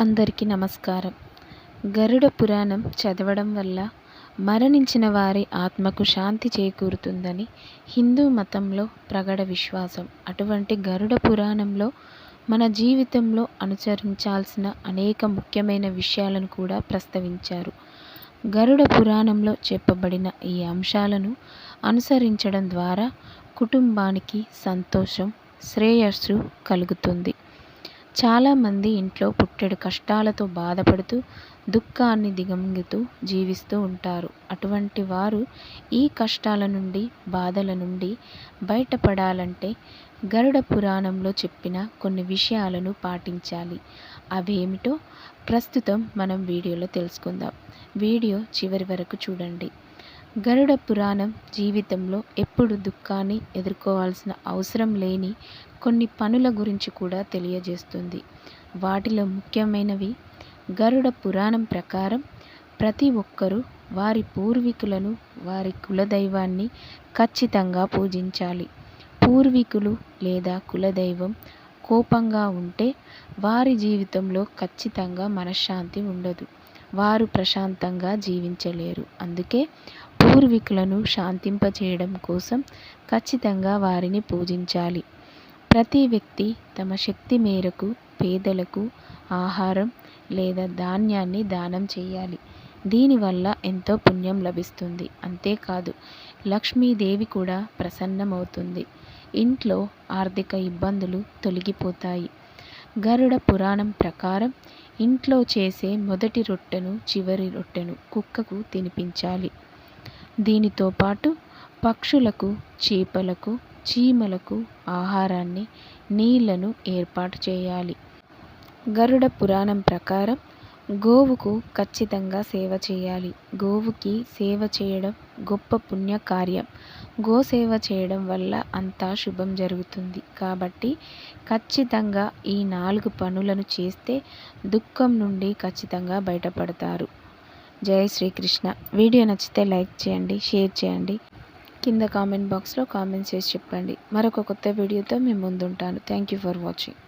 అందరికీ నమస్కారం. గరుడ పురాణం చదవడం వల్ల మరణించిన వారి ఆత్మకు శాంతి చేకూరుతుందని హిందూ మతంలో ప్రగడ విశ్వాసం. అటువంటి గరుడ పురాణంలో మన జీవితంలో అనుసరించాల్సిన అనేక ముఖ్యమైన విషయాలను కూడా ప్రస్తావించారు. గరుడ పురాణంలో చెప్పబడిన ఈ అంశాలను అనుసరించడం ద్వారా కుటుంబానికి సంతోషం శ్రేయస్సు కలుగుతుంది. చాలామంది ఇంట్లో పుట్టెడు కష్టాలతో బాధపడుతూ దుఃఖాన్ని దిగమింగుతూ జీవిస్తూ ఉంటారు. అటువంటి వారు ఈ కష్టాల నుండి బాధల నుండి బయటపడాలంటే గరుడ పురాణంలో చెప్పిన కొన్ని విషయాలను పాటించాలి. అవేమిటో ప్రస్తుతం మనం వీడియోలో తెలుసుకుందాం. వీడియో చివరి వరకు చూడండి. గరుడ పురాణం జీవితంలో ఎప్పుడు దుఃఖాన్ని ఎదుర్కోవాల్సిన అవసరం లేని కొన్ని పనుల గురించి కూడా తెలియజేస్తుంది. వాటిలో ముఖ్యమైనవి గరుడ పురాణం ప్రకారం ప్రతి ఒక్కరూ వారి పూర్వీకులను వారి కులదైవాన్ని ఖచ్చితంగా పూజించాలి. పూర్వీకులు లేదా కులదైవం కోపంగా ఉంటే వారి జీవితంలో ఖచ్చితంగా మనశ్శాంతి ఉండదు. వారు ప్రశాంతంగా జీవించలేరు. అందుకే పూర్వీకులను శాంతింపచేయడం కోసం ఖచ్చితంగా వారిని పూజించాలి. ప్రతి వ్యక్తి తమ శక్తి మేరకు పేదలకు ఆహారం లేదా ధాన్యాన్ని దానం చేయాలి. దీనివల్ల ఎంతో పుణ్యం లభిస్తుంది. అంతేకాదు లక్ష్మీదేవి కూడా ప్రసన్నమవుతుంది. ఇంట్లో ఆర్థిక ఇబ్బందులు తొలగిపోతాయి. గరుడ పురాణం ప్రకారం ఇంట్లో చేసే మొదటి రొట్టెను చివరి రొట్టెను కుక్కకు తినిపించాలి. దీనితో పాటు పక్షులకు చేపలకు చీమలకు ఆహారాన్ని నీళ్ళను ఏర్పాటు చేయాలి. గరుడ పురాణం ప్రకారం గోవుకు ఖచ్చితంగా సేవ చేయాలి. గోవుకి సేవ చేయడం గొప్ప పుణ్యకార్యం. గోసేవ చేయడం వల్ల అంతా శుభం జరుగుతుంది. కాబట్టి ఖచ్చితంగా ఈ నాలుగు పనులను చేస్తే దుఃఖం నుండి ఖచ్చితంగా బయటపడతారు. జై శ్రీకృష్ణ. వీడియో నచ్చితే లైక్ చేయండి షేర్ చేయండి. కింద కామెంట్ బాక్స్లో కామెంట్స్ చేసి చెప్పండి. మరొక కొత్త వీడియోతో మేము ముందుంటాను. Thank you for watching.